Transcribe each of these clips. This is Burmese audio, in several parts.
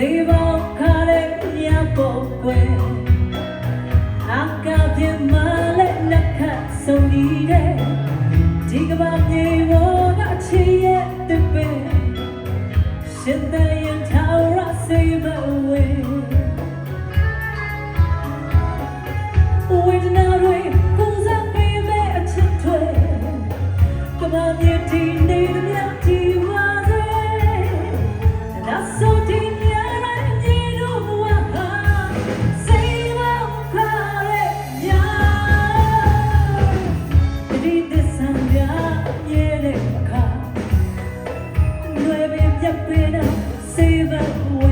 စေပါခါတဲ့ညပေါ်ကွယ်အကပြမလည်းနှက်ခတ်ဆုံးနေတဲ့ဒီကဘာမြေပေါ်ကချစ် Sabrina, save up.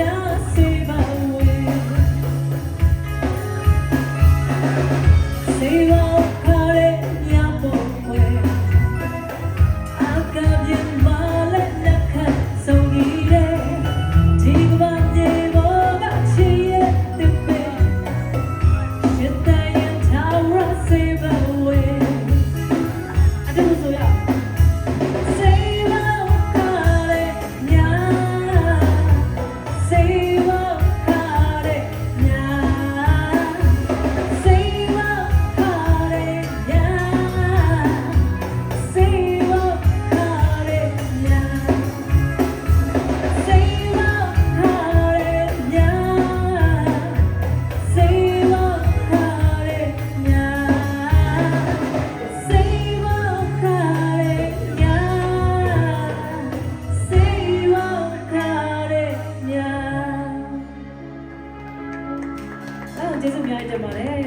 Yeah. တင်ပါတယ်